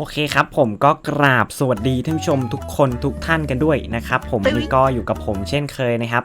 โอเคครับผมก็กราบสวัสดีท่านผู้ชมทุกคนทุกท่านกันด้วยนะครับผมวันนี้ก็อยู่กับผมเช่นเคยนะครับ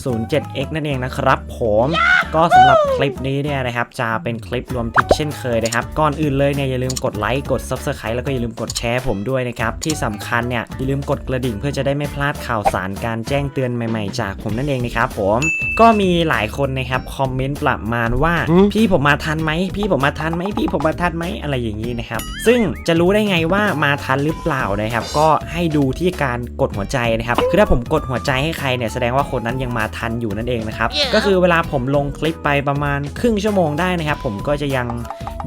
3007x นั่นเองนะครับผมก็สำหรับคลิปนี้เนี่ยนะครับจะเป็นคลิปรวมทริกเช่นเคยนะครับ ก่อนอื่นเลยเนี่ยอย่าลืมกดไลค์กด Subscribe แล้วก็อย่าลืมกดแชร์ผมด้วยนะครับ ที่สำคัญเนี่ยอย่าลืมกดกระดิ่งเพื่อจะได้ไม่พลาดข่าวสารการแจ้งเตือนใหม่ๆ จากผมนั่นเองนะครับผมก็มีหลายคนนะครับคอมเมนต์ประมาณว่าอืมพี่ผมมาทันไหมพี่ผมมาทันไหมพี่ผมมาทันไหมอะไรอย่างนี้นะครับซึ่งจะรู้ได้ไงว่ามาทันหรือเปล่านะครับ ก็ให้ดูที่การกดหัวใจนะครับ คือถ้าผมกดหัวใจให้ใครเนี่ยแสดงว่าคนนั้นยังมาทันอยู่นั่นเองนะครับ ก็คือเวลาผมลงคลิปไปประมาณครึ่งชั่วโมงได้นะครับ ผมก็จะยัง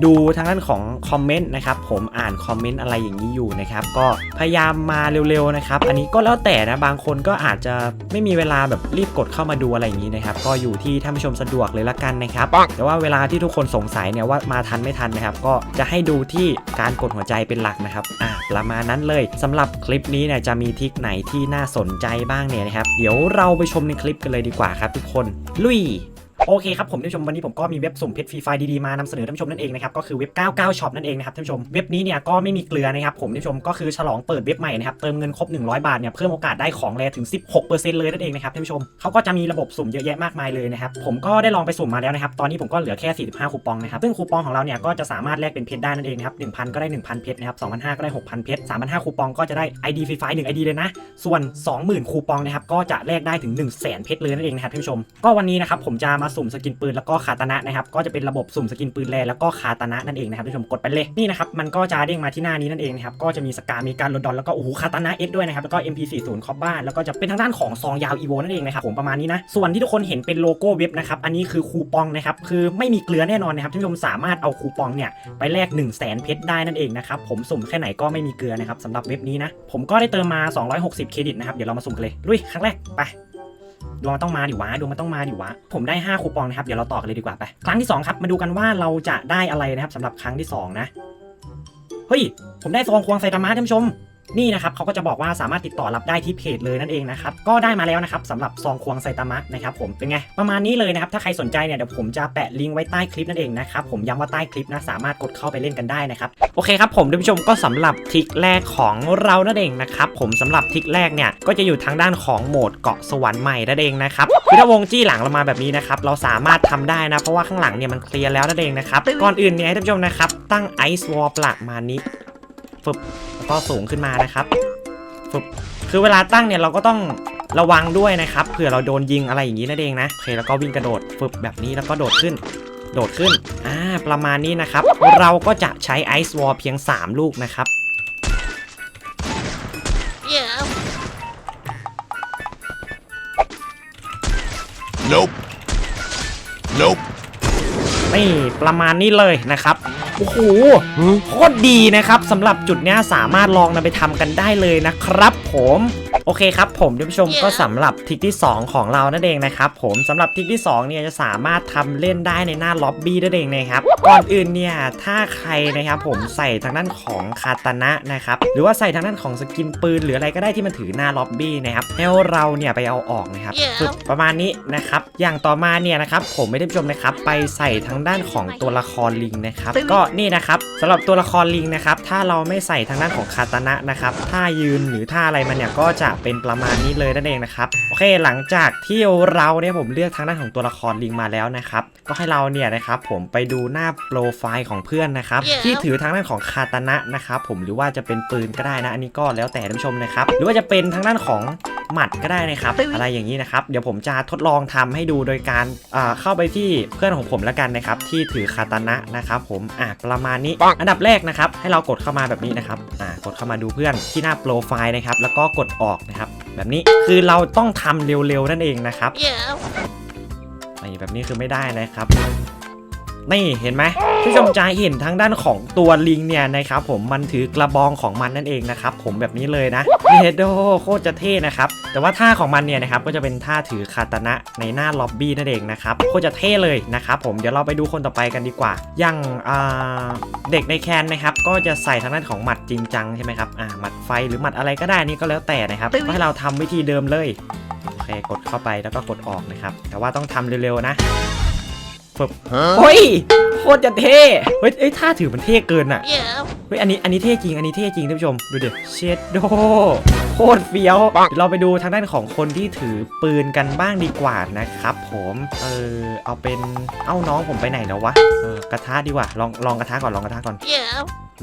ดูทางด้านของคอมเมนต์นะครับผมอ่านคอมเมนต์อะไรอย่างนี้อยู่นะครับก็พยายามมาเร็วๆนะครับอันนี้ก็แล้วแต่นะบางคนก็อาจจะไม่มีเวลาแบบรีบกดเข้ามาดูอะไรอย่างนี้นะครับก็อยู่ที่ท่านผู้ชมสะดวกเลยละกันนะครับแต่ว่าเวลาที่ทุกคนสงสัยเนี่ยว่ามาทันไม่ทันนะครับก็จะให้ดูที่การกดหัวใจเป็นหลักนะครับอะประมาณนั้นเลยสำหรับคลิปนี้เนี่ยจะมีทริกไหนที่น่าสนใจบ้างเนี่ยนะครับเดี๋ยวเราไปชมในคลิปกันเลยดีกว่าครับทุกคนลุย โอเคครับผมท่านผู้ชมวันนี้ผมก็มีเว็บสุ่มเพชรฟรีไฟล์ดีๆมานำเสนอท่านผู้ชมนั่นเองนะครับก็คือเว็บ 99 Shop นั่นเองนะครับท่านผู้ชมเว็บนี้เนี่ยก็ไม่มีเกลือนะครับผมท่านผู้ชมก็คือฉลองเปิดเว็บใหม่นะครับเติมเงินครบ 100 บาทเนี่ยเพิ่มโอกาสได้ของแรถึง 16%เลยนั่นเองนะครับท่านผู้ชมเขาก็จะมีระบบสุ่มเยอะแยะมากมายเลยนะครับผมก็ได้ลองไปสุ่มมาแล้วนะครับตอนนี้ผมก็เหลือแค่ 45 คูปองนะครับซึ่งคูปองของเราเนี่ยก็จะสามารถแลกเป็นเพชรได้นั่นเองนะครับ1,000 ก็ได้ 1,000 เพชรนะครับ2,500 ก็ได้ 6,000 เพชร3,500 คูปองก็จะได้ ID ฟรีไฟ1 ID เลยนะส่วน 20,000 คูปองนะครับก็จะแลกได้ถึง 1 0 0 0 0แเพชรเลยนั่นเองนะครับท่านผู้ชมก็วันนี้นะครับผมจะมาสุ่มสกินปืนแล้วก็คาตานะนะครับก็จะเป็นระบบสุ่มสกินปืนแรแล้วก็คาตานะนั่นเองนะครับท่านผู้ชมกดไปเลยนี่นะครับมันก็จะเด้งมาที่หน้านี้นั่นเองนะครับก็จะมีสกามีการลดดอนแล้วก็โอ้โหคาตานะเอสด้วยนะครับแล้วก็ MP40 คอบบ้านแล้วก็จะเป็นทางด้านของซองยาวอีโวนั่นเองนะครับผมประมาณนี้นะส่วนที่ทุกคนเห็นเป็นโลโก้เว็บนะครับอันนี้คือคูปองนะครับคือไม่มีเกลือแน่นอนนะครับท่านผู้ชมสามารถเอาคูปองเนี่ยไปแลก1 0 0 0 0แเพชรได้นั่นเองนะครับผมสุ่มแค่ไหนก็ไม่มีเกลือนะครับสำหรับเว็บนี้นะผมก็ได้เติมมา 260 เครดิตนะครับเดี๋ยวเรามาสุ่มกันเลยลุยครั้งแรกไป ดวงมันต้องมาดิวะดวงมันต้องมาดิวะผมได้ 5 คูปองนะครับเดี๋ยวเราต่อกันเลยดีกว่าไปครั้งที่ 2 ครับมาดูกันว่าเราจะได้อะไรนะครับสำหรับครั้งที่ 2 นะเฮ้ยผมได้ซองควงไซตามะท่านผู้ชม นี่นะครับเขาก็จะบอกว่าสามารถติดต่อรับได้ที่เพจเลยนั่นเองนะครับก็ได้มาแล้วนะครับสำหรับซองควงไซตามะนะครับผมเป็นไงประมาณนี้เลยนะครับถ้าใครสนใจเนี่ยเดี๋ยวผมจะแปะลิงก์ไว้ใต้คลิปนั่นเองนะครับผมย้ำว่าใต้คลิปนะสามารถกดเข้าไปเล่นกันได้นะครับโอเคครับผมท่านผู้ชมก็สำหรับทริกแรกของเรานั่นเองนะครับผมสำหรับทริกแรกเนี่ยก็จะอยู่ทางด้านของโหมดเกาะสวรรค์ใหม่นั่นเองนะครับคือถ้าวงจี้หลังเรามาแบบนี้นะครับเราสามารถทำได้นะเพราะว่าข้างหลังเนี่ยมันเคลียร์แล้วนั่นเองนะครับก่อนอื่นเนี่ยท่านผู้ชมนะครับตั้งไอซ์วอลประมาณนี้ ฟึบแล้วก็สูงขึ้นมานะครับฟึบคือเวลาตั้งเนี่ยเราก็ต้องระวังด้วยนะครับเผื่อเราโดนยิงอะไรอย่างนี้นั่นเองนะโอเคแล้วก็วิ่งกระโดดฟึบแบบนี้แล้วก็โดดขึ้น โดดขึ้นอ่าประมาณนี้นะครับ เราก็จะใช้ไอซ์วอลเพียง 3 ลูกนะครับ Yeah. Nope. Nope. นี่ประมาณนี้เลยนะครับ โอ้โหโคตรดีนะครับสำหรับจุดนี้สามารถลองนำไปทำกันได้เลยนะครับผม โอเคครับผมท่านผู้ชมก็สำหรับทริกที่ 2 ของเรานั่นเองนะครับผมสำหรับทริกที่2เนี่ยจะสามารถทำเล่นได้ในหน้าล็อบบี้นั่นเองนะครับก่อนอื่นเนี่ยถ้าใครนะครับผมใส่ทางด้านของคาตานะนะครับหรือว่าใส่ทางด้านของสกินปืนหรืออะไรก็ได้ที่มันถือหน้าล็อบบี้นะครับให้เราเนี่ยไปเอาออกนะครับ Yeah. ฝึกประมาณนี้นะครับอย่างต่อมาเนี่ยนะครับผมไม่ได้ผู้ชมนะครับไปใส่ทางด้านของตัวละครลิงนะครับก็นี่นะครับสำหรับตัวละครลิงนะครับถ้าเราไม่ใส่ทางด้านของคาตานะนะครับท่ายืนหรือท่าอะไรมันเนี่ยก็จะเป็นประมาณนี้เลยนั่นเองนะครับโอเคหลังจากที่เราเนี่ยผมเลือกทางด้านของตัวละครลิงมาแล้วนะครับก็ให้เราเนี่ยนะครับผมไปดูหน้าโปรไฟล์ของเพื่อนนะครับ Yeah. ที่ถือทางด้านของคาตานะนะครับผมหรือว่าจะเป็นปืนก็ได้นะ อันนี้ก็แล้วแต่ท่านผู้ชมนะครับหรือว่าจะเป็นทางด้านของหมัดก็ได้นะครับ อะไรอย่างนี้นะครับ เดี๋ยวผมจะทดลองทำให้ดูโดยการอ่าเข้าไปที่เพื่อนของผมแล้วกันนะครับ ที่ถือคาตานะนะครับ ผมอะประมาณนี้ปังอันดับแรกนะครับ ให้เรากดเข้ามาแบบนี้นะครับอ่ากดเข้ามาดูเพื่อนที่หน้าโปรไฟล์นะครับ แล้วก็กดออกนะครับ แบบนี้คือเราต้องทำเร็วๆนั่นเองนะครับ Yeah. นี่แบบนี้คือไม่ได้นะครับ นี่เห็นไหมผู้ชมจะเห็นทางด้านของตัวลิงเนี่ยนะครับผมมันถือกระบองของมันนั่นเองนะครับผมแบบนี้เลยนะเฮดโดโคตรจะเท่นะครับแต่ว่าท่าของมันเนี่ยนะครับก็จะเป็นท่าถือคาตานะในหน้าล็อบบี้นั่นเองนะครับโคตรจะเท่เลยนะครับผมเดี๋ยวเราไปดูคนต่อไปกันดีกว่า อย่างอ่าเด็กในแคนนะครับก็จะใส่ทางด้านของหมัดจริงจังใช่ไหมครับอ่าหมัดไฟหรือหมัดอะไรก็ได้นี่ก็แล้วแต่นะครับก็ให้เราทำวิธีเดิมเลยโอเคกดเข้าไปแล้วก็กดออกนะครับแต่ว่าต้องทำเร็วๆนะ ฝึบ Huh? โอ้ยโคคตรจะเท่เฮ้ยเอ้ยท่าถือมันเท่เกินอะเฮ้ยอันนี้อันนี้เท่จริงอันนี้เท่จริงท่านผู้ชมดูเดี๋ยวเชดโดโคตรเฟี้ยวเดี๋ยวเราไปดูทางด้านของคนที่ถือปืนกันบ้างดีกว่านะครับผมเออเอาเป็นเอ้าน้องผมไปไหนแล้ววะเออกระทะดีกว่าลองลองกระทะก่อนลองกระทะก่อน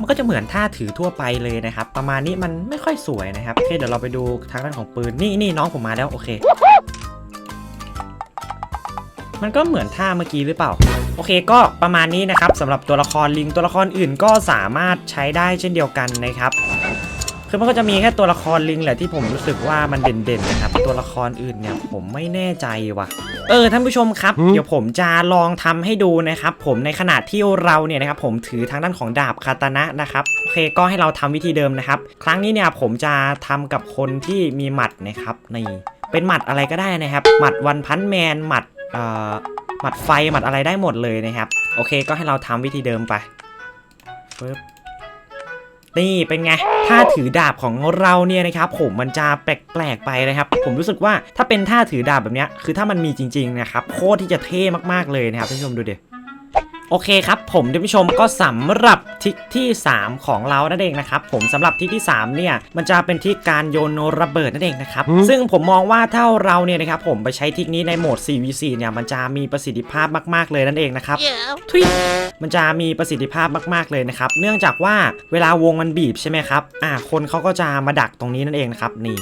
มันก็จะเหมือนท่าถือทั่วไปเลยนะครับ ประมาณนี้มันไม่ค่อยสวยนะครับโอเคเดี๋ยวเราไปดูทางด้านของปืนนี่นี่น้องผมมาแล้วโอเค มันก็เหมือนท่าเมื่อกี้หรือเปล่า โอเคก็ประมาณนี้นะครับสำหรับตัวละครลิงตัวละครอื่นก็สามารถใช้ได้เช่นเดียวกันนะครับคือมันก็จะมีแค่ตัวละครลิงแหละที่ผมรู้สึกว่ามันเด่นๆนะครับตัวละครอื่นเนี่ยผมไม่แน่ใจว่ะ เออท่านผู้ชมครับหืมเดี๋ยวผมจะลองทำให้ดูนะครับผมในขณะที่เราเนี่ยนะครับผมถือทางด้านของดาบคาตานะนะครับโอเคก็ให้เราทำวิธีเดิมนะครับ ครั้งนี้เนี่ยผมจะทำกับคนที่มีหมัดนะครับนี่เป็นหมัดอะไรก็ได้นะครับ หมัดวันพันแมนหมัดเอ่อ หมัดไฟหมัดอะไรได้หมดเลยนะครับ โอเคก็ให้เราทำวิธีเดิมไปปึ๊บนี่เป็นไงถ้าถือดาบของเราเนี่ยนะครับผมมันจะแปลกๆไปนะครับ ผมรู้สึกว่าถ้าเป็นท่าถือดาบแบบนี้คือถ้ามันมีจริงๆนะครับโคตรที่จะเท่มากๆเลยนะครับท่านผู้ชมดูดิ โอเคครับผมท่านผู้ชมก็สำหรับทริกที่ 3 ของเรานั่นเองนะครับผมสำหรับทริกที่3เนี่ยมันจะเป็นทริกการโยนระเบิดนั่นเองนะครับหืมซึ่งผมมองว่าถ้าเราเนี่ยนะครับผมไปใช้ทริกนี้ในโหมด 4v4 เนี่ยมันจะมีประสิทธิภาพมาก ๆ เลยนั่นเองนะครับทุยมันจะมีประสิทธิภาพมาก ๆ เลยนะครับ เนื่องจากว่าเวลาวงมันบีบใช่ไหมครับอ่าคนเขาก็จะมาดักตรงนี้นั่นเองนะครับนี่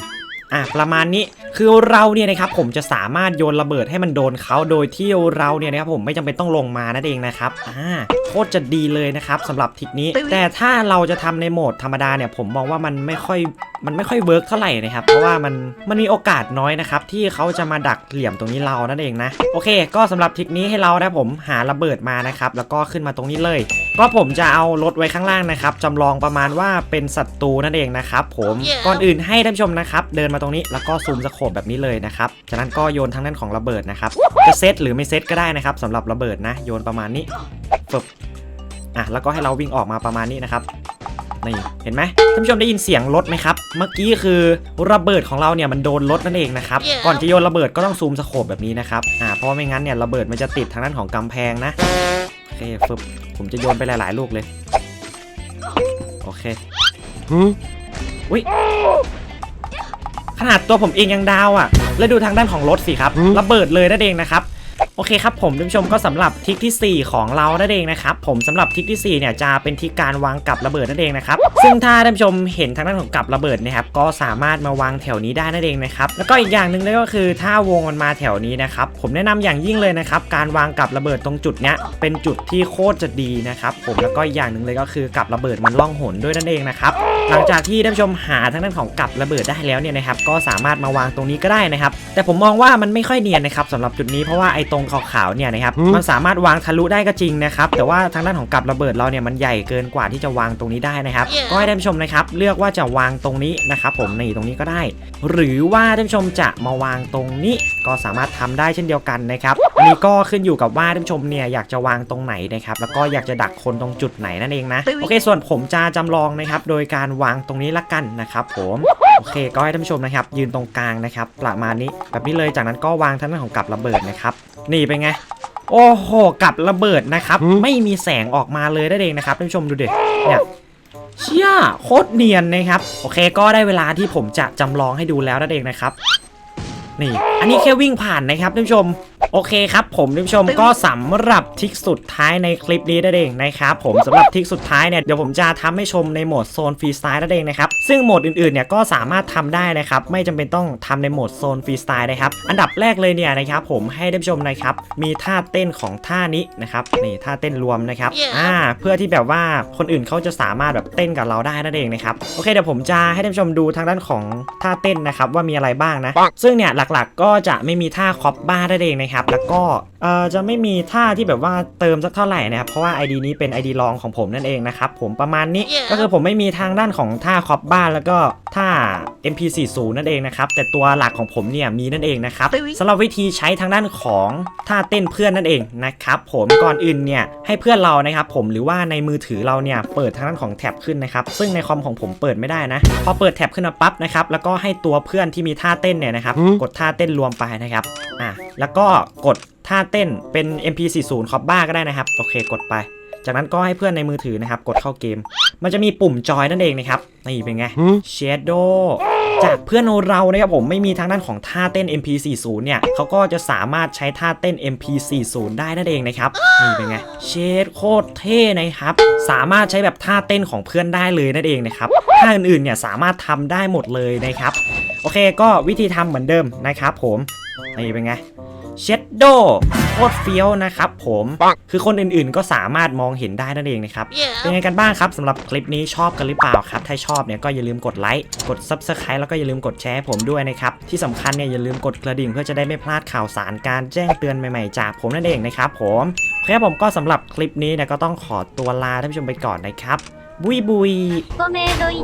อะประมาณนี้คือเราเนี่ยนะครับผมจะสามารถโยนระเบิดให้มันโดนเขาโดยที่เราเนี่ยนะครับผมไม่จำเป็นต้องลงมานั่นเองนะครับอ่าโคตรจะดีเลยนะครับสำหรับทิกนี้ แต่ถ้าเราจะทำในโหมดธรรมดาเนี่ยผมมองว่ามันไม่ค่อยมันไม่ค่อยเวิร์กเท่าไหร่นะครับ เพราะว่ามันมันมีโอกาสน้อยนะครับที่เขาจะมาดักเหลี่ยมตรงนี้เรานั่นเองนะโอเค ก็สำหรับทิกนี้ให้เรานะผมหาระเบิดมานะครับแล้วก็ขึ้นมาตรงนี้เลย ก็ผมจะเอารถไว้ข้างล่างนะครับจำลองประมาณว่าเป็นศัตรูนั่นเองนะครับผม Yeah. ก่อนอื่นให้ท่านผู้ชมนะครับ เดินมาตรงนี้แล้วก็ซูมสโคปแบบนี้เลยนะครับจากนั้นก็โยนทางด้านของระเบิดนะครับจะเซตหรือไม่เซตก็ได้นะครับสำหรับระเบิดนะ โยนประมาณนี้ฟึบอะแล้วก็ให้เราวิ่งออกมาประมาณนี้นะครับนี่เห็นไหมท่านผู้ชมได้ยินเสียงรถไหมครับ เมื่อกี้คือระเบิดของเราเนี่ยมันโดนรถนั่นเองนะครับ Yeah. ก่อนจะโยนระเบิดก็ต้องซูมสโคปแบบนี้นะครับ อ่า เพราะว่าไม่งั้นเนี่ยระเบิดมันจะติดทางด้านของกำแพงนะโอ เคฟึบผมจะโยนไปหลายๆ ลูกเลย โอเค Hmm? ขนาดตัวผมเองยังดาวอะ่ะ แล้วดูทางด้านของรถสิครับอืมระเบิดเลยนั่นเองนะครับ โอเคครับผมท่านผู้ชมก็สำหรับทิกทีสี่ 4 ของเรานั่นเองนะครับผมสำหรับทิกทีสี่4เนี่ยจะเป็นทิกการวางกับระเบิดนั่นเองนะครับซึ่งถ้าท่านผู้ชมเห็นทางด้านของกับระเบิดเนะครับก็สามารถมาวางแถวนี้ได้นั่นเองนะครับแล้วก็อีกอย่างหนึ่งเลยก็คือถ้าวงมันมาแถวนี้นะครับผมแนะนำอย่างยิ่งเลยนะครับการวางกับระเบิดตรงจุดเนี้ยเป็นจุดที่โคตรจะดีนะครับผมแล้วก็อีกอย่างหนึ่งเลยก็คือกับระเบิดมันล่องหนด้วยนั่นเองนะครับหลังจากที่ท่านผู้ชมหาทางด้านของกับระเบิดได้แล้วเนี่ยนะครับก็สามารถมาวางตรงนี้ก็ได้นะครับแต่ผมมองว่ามันไม่ค่อยเนียนนะครับสำหรับจุดนี้เพราะว่าไอ้ตรงขาวๆเนี่ยนะครับอืมมันสามารถวางทะลุได้ก็จริงนะครับแต่ว่าทางด้านของกับระเบิดเราเนี่ยมันใหญ่เกินกว่าที่จะวางตรงนี้ได้นะครับ Yeah. ก็ให้ท่านผู้ชมนะครับเลือกว่าจะวางตรงนี้นะครับผมนี่ตรงนี้ก็ได้ หรือว่าท่านผู้ชมจะมาวางตรงนี้ก็สามารถทำได้เช่นเดียวกันนะครับอันนี้ก็ขึ้นอยู่กับว่าท่านผู้ชมเนี่ยอยากจะวางตรงไหนนะครับแล้วก็อยากจะดักคนตรงจุดไหนนั่นเองนะโอเค ส่วนผมจะจำลองนะครับโดยการวางตรงนี้ละกันนะครับผมโอเค ก็ให้ท่านผู้ชมนะครับยืนตรงกลางนะครับประมาณนี้แบบนี้เลยจากนั้นก็วางทางด้านของกับระเบิดนะครับ นี่เป็นไง โอ้โหกับระเบิดนะครับหืมไม่มีแสงออกมาเลยได้เองนะครับท่านผู้ชมดูดิเนี่ยเชี่ยโคตรเนียนนะครับ โอเคก็ได้เวลาที่ผมจะจำลองให้ดูแล้วนั่นเองนะครับ นี่ อันนี้แค่วิ่งผ่านนะครับท่านผู้ชม โอเคครับผมท่านผู้ชมก็สำหรับทริกสุดท้ายในคลิปนี้นั่นเองนะครับผมสำหรับทริกสุดท้ายเนี่ยเดี๋ยวผมจะทำให้ชมในโหมดโซนฟรีสไตล์นั่นเองนะครับซึ่งโหมดอื่นๆเนี่ยก็สามารถทำได้นะครับไม่จำเป็นต้องทำในโหมดโซนฟรีสไตล์นะครับอันดับแรกเลยเนี่ยนะครับผมให้ท่านผู้ชมนะครับมีท่าเต้นของท่านี้นะครับนี่ท่าเต้นรวมนะครับ Yeah. อ่าเพื่อที่แบบว่าคนอื่นเขาจะสามารถแบบเต้นกับเราได้นั่นเองนะครับโอเคเดี๋ยวผมจะให้ท่านผู้ชมดูทางด้านของท่าเต้นนะครับว่ามีอะไรบ้างนะปังซึ่งเนี่ยหลักๆ ก็จะไม่มีท่าคอปบ้านั่นเองนะครับ แล้วก็เอ่อจะไม่มีท่าที่แบบว่าเติมสักเท่าไหร่นะครับ เพราะว่า ID นี้เป็น ID รองของผมนั่นเองนะครับผมประมาณนี้ Yeah. ก็คือผมไม่มีทางด้านของท่าคอปบ้าแล้วก็ท่า MP40 นั่นเองนะครับ แต่ตัวหลักของผมเนี่ยมีนั่นเองนะครับ Really? สำหรับวิธีใช้ทางด้านของท่าเต้นเพื่อนนั่นเองนะครับผมก่อนอื่นเนี่ยให้เพื่อนเรานะครับผมหรือว่าในมือถือเราเนี่ยเปิดทางด้านของแท็บขึ้นนะครับซึ่งในคอมของผมเปิดไม่ได้นะ พอเปิดแท็บขึ้นมาปั๊บนะครับแล้วก็ให้ตัวเพื่อนที่มีท่าเต้นเนี่ยนะครับหืมกดท่าเต้นรวมไปนะครับอะแล้วก็กดท่าเต้นเป็น MP40 คอปบ้าก็ได้นะครับ โอเคกดไป จากนั้นก็ให้เพื่อนในมือถือนะครับ กดเข้าเกม มันจะมีปุ่มจอยนั่นเองนะครับนี่เป็นไง Shadow จากเพื่อนเรานะครับผมไม่มีทางด้านของท่าเต้น MP40 เนี่ยเขาก็จะสามารถใช้ท่าเต้น MP40 ได้นั่นเองนะครับนี่เป็นไงเชดโคตรเท่นะครับ สามารถใช้แบบท่าเต้นของเพื่อนได้เลยนั่นเองนะครับท่าอื่นๆเนี่ยสามารถทำได้หมดเลยนะครับ โอเคก็วิธีทำเหมือนเดิมนะครับผมนี่เป็นไง เชดโดโคตรเฟี้ยวนะครับผม คือคนอื่นๆก็สามารถมองเห็นได้นั่นเองนะครับ เป็นไงกันบ้างครับสำหรับคลิปนี้ชอบกันหรือเปล่าครับ ถ้าชอบเนี่ยก็อย่าลืมกดไลค์ กด Subscribe แล้วก็อย่าลืมกดแชร์ให้ผมด้วยนะครับ ที่สำคัญเนี่ยอย่าลืมกดกระดิ่งเพื่อจะได้ไม่พลาดข่าวสารการแจ้งเตือนใหม่ๆ จากผมนั่นเองนะครับผมโอเคครับผมก็สำหรับคลิปนี้เนี่ยก็ต้องขอตัวลาท่านผู้ชมไปก่อนนะครับ บุยบุย ก็เมโดย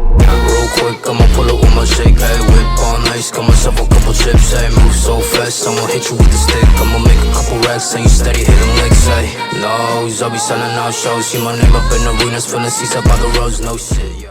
real quick, I'ma pull up with my shake. Hey, whip on ice, got myself a couple chips. Hey, move so fast, I'ma hit you with the stick. I'ma make a couple racks, and you steady hit them licks. Hey, no, I'll be selling out shows. See my name up in arenas, filling seats up by the roads, no shit.